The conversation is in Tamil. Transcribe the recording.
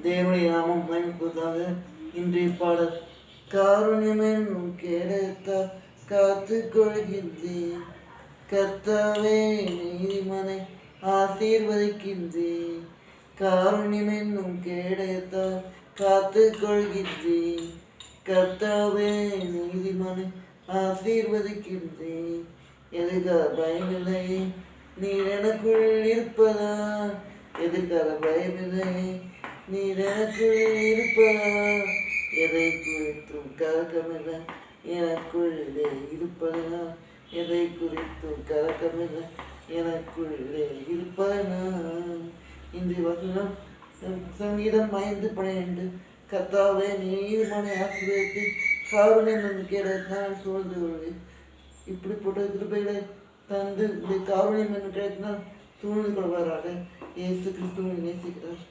தேவனுடைய நாமம் மயங்குவதாக இன்றைய பாடல். காருண்யமென்னும் கேடத்தா காத்து கொள்கின்றேன் கர்த்தாவே நீதிமனை ஆசீர்வதிக்கின்றேன். காருண்யமென்னும் கேடத்தா காத்து கொள்கின்றேன் கர்த்தாவே நீதிமனை ஆசீர்வதிக்கின்றேன். எதுக்காக பயமில்லை நீர் எனக்குள் இருப்பதா எதுக்காக பயமில்லை நீர் எனக்குள் எதை குறித்தும் கலக்கமில்லை. எனக்குள்ளே இருப்பதனா எதை குறித்தும் கலக்கமில்லை. எனக்குள்ளே இருப்பதனா இன்று வசனம் சங்கீதம் ஐந்து பன்னிரண்டு கத்தாவே நீதிமனை ஆசிரியத்தை காரணம் கேட நான் சூழ்ந்து கொள்வேன். இப்படிப்பட்ட கிருபைகளை தந்து இந்த காரணியம் என்று கிடைத்தால் சூழ்ந்து கொள்வாராக. இயேசு கிறிஸ்துவை நேசிக்கிறார்.